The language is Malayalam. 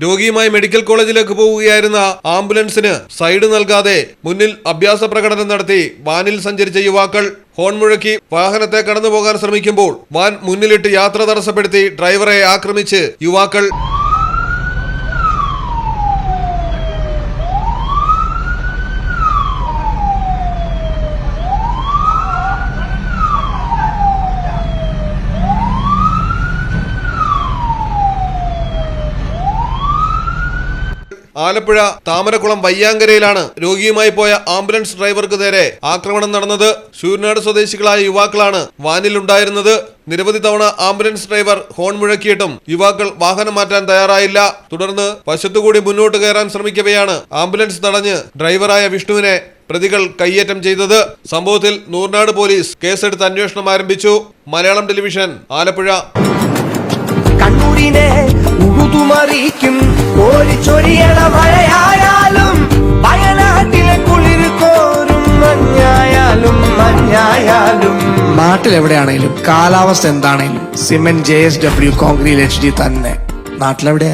രോഗിയുമായി മെഡിക്കൽ കോളേജിലേക്ക് പോവുകയായിരുന്ന ആംബുലൻസിന് സൈഡ് നൽകാതെ മുന്നിൽ അഭ്യാസ പ്രകടനം നടത്തി വാനിൽ സഞ്ചരിച്ച യുവാക്കൾ ഹോൺ മുഴക്കി വാഹനത്തെ കടന്നുപോകാൻ ശ്രമിക്കുമ്പോൾ വാൻ മുന്നിലിട്ട് യാത്ര തടസ്സപ്പെടുത്തി ഡ്രൈവറെ ആക്രമിച്ച് യുവാക്കൾ ആലപ്പുഴ താമരക്കുളം വയ്യാങ്കരയിലാണ് രോഗിയുമായി പോയ ആംബുലൻസ് ഡ്രൈവർക്ക് നേരെ ആക്രമണം നടന്നത്. ശൂർനാട് സ്വദേശികളായ യുവാക്കളാണ് വാനിലുണ്ടായിരുന്നത്. നിരവധി തവണ ആംബുലൻസ് ഡ്രൈവർ ഹോൺ മുഴക്കിയിട്ടും യുവാക്കൾ വാഹനം മാറ്റാൻ തയ്യാറായില്ല. തുടർന്ന് വശത്തുകൂടി മുന്നോട്ട് കയറാൻ ശ്രമിക്കവെയാണ് ആംബുലൻസ് തടഞ്ഞ് ഡ്രൈവറായ വിഷ്ണുവിനെ പ്രതികൾ കയ്യേറ്റം ചെയ്തത്. സംഭവത്തിൽ നൂർനാട് പോലീസ് കേസെടുത്ത് അന്വേഷണം ആരംഭിച്ചു. മലയാളം ടെലിവിഷൻ ആലപ്പുഴ. കണ്ണൂരിനെ ഉഴുതുമറിയിക്കും കോരിച്ചൊരിയണ മഴയായാലും വയനാട്ടിലെ കുളിർ കോരും മഞ്ഞായാലും മഞ്ഞായാലും. നാട്ടിലെവിടെയാണേലും കാലാവസ്ഥ എന്താണെങ്കിലും cement J S W concrete H D തന്നെ. നാട്ടിലെവിടെ